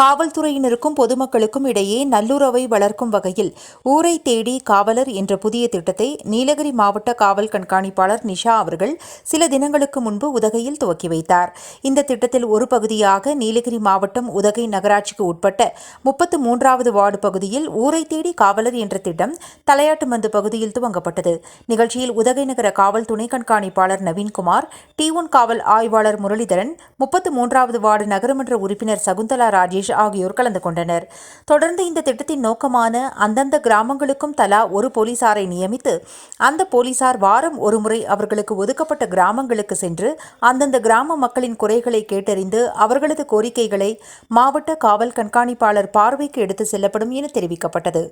காவல்துறையினருக்கும் பொதுமக்களுக்கும் இடையே நல்லுறவை வளர்க்கும் வகையில் ஊரை தேடி காவலர் என்ற புதிய திட்டத்தை நீலகிரி மாவட்ட காவல் கண்காணிப்பாளர் நிஷா அவர்கள் சில தினங்களுக்கு முன்பு உதகையில் துவக்கி வைத்தார். இந்த திட்டத்தில் ஒரு பகுதியாக நீலகிரி மாவட்டம் உதகை நகராட்சிக்கு உட்பட்ட முப்பத்து மூன்றாவது வார்டு பகுதியில் ஊரை தேடி காவலர் என்ற திட்டம் தலையாட்டுமந்து பகுதியில் துவங்கப்பட்டது. நிகழ்ச்சியில் உதகை நகர காவல் துணை கண்காணிப்பாளர் நவீன்குமார் டி ஒன் காவல் ஆய்வாளர் முரளிதரன் முப்பத்து மூன்றாவது வார்டு நகரமன்ற உறுப்பினர் சகுந்தலா ராஜேஷ் ஆகியோர் கலந்து கொண்டனர். தொடர்ந்து இந்த திட்டத்தின் நோக்கமான அந்தந்த கிராமங்களுக்கும் தலா ஒரு போலீசாரை நியமித்து அந்த போலீசார் வாரம் ஒருமுறை அவர்களுக்கு ஒதுக்கப்பட்ட கிராமங்களுக்கு சென்று அந்தந்த கிராம மக்களின் குறைகளை கேட்டறிந்து அவர்களது கோரிக்கைகளை மாவட்ட காவல் கண்காணிப்பாளர் பார்வைக்கு எடுத்து செல்லப்படும் என தெரிவிக்கப்பட்டது.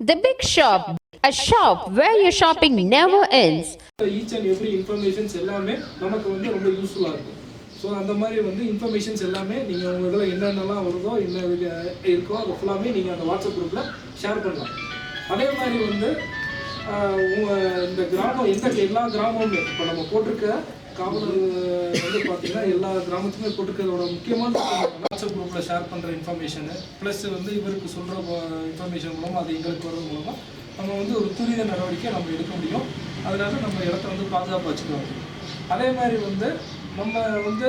The Big Shop, a shop where your shopping never ends. Each and every informations எல்லாமே நமக்கு வந்து ரொம்ப யூஸ்ஃபுல்லாக இருக்கும். ஸோ அந்த மாதிரி வந்து இன்ஃபர்மேஷன்ஸ் எல்லாமே நீங்கள் உங்கள் இதில் என்னென்னலாம் வருதோ என்ன இருக்கோ அது ஃபுல்லாமே நீங்கள் அந்த வாட்ஸ்அப் குரூப்பில் ஷேர் பண்ணலாம். அதே மாதிரி வந்து உங்கள் இந்த கிராமம் எந்த எல்லா கிராமமுமே இப்போ நம்ம போட்டிருக்க காவலர் வந்து பார்த்தீங்கன்னா எல்லா கிராமத்துக்குமே போட்டிருக்கிறதோட முக்கியமான வாட்ஸ்அப் குரூப்பில் ஷேர் பண்ணுற இன்ஃபர்மேஷனு ப்ளஸ் வந்து இவருக்கு சொல்கிற இன்ஃபர்மேஷன் மூலமாக அது எங்களுக்கு வர்றது மூலமாக நம்ம வந்து ஒரு துரித நடவடிக்கை நம்ம எடுக்க முடியும். அதனால நம்ம இடத்த வந்து பாதுகாப்பாக வச்சுக்க முடியும் அதே மாதிரி வந்து நம்ம வந்து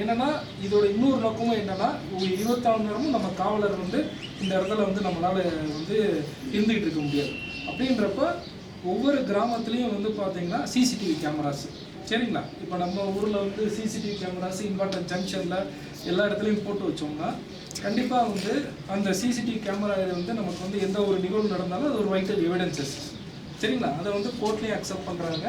என்னென்னா இதோட இன்னொரு நோக்கமும் என்னென்னா ஒரு இருபத்தாறு நேரமும் நம்ம காவலர் வந்து இந்த இடத்துல வந்து நம்மளால் வந்து இருந்துகிட்டு இருக்க முடியாது. அப்படின்றப்ப ஒவ்வொரு கிராமத்துலேயும் வந்து பார்த்திங்கன்னா சிசிடிவி கேமராஸ் சரிங்களா? இப்போ நம்ம ஊரில் வந்து சிசிடிவி கேமராஸ் இம்பார்ட்டன்ட் ஜங்ஷனில் எல்லா இடத்துலையும் போட்டு வச்சோம்னா கண்டிப்பாக வந்து அந்த சிசிடிவி கேமரா வந்து நமக்கு வந்து எந்த ஒரு நிகழ்வு நடந்தாலும் அது ஒரு வைட்டல் எவிடன்சஸ் சரிங்களா? அதை வந்து கோர்ட்லேயும் அக்செப்ட் பண்ணுறாங்க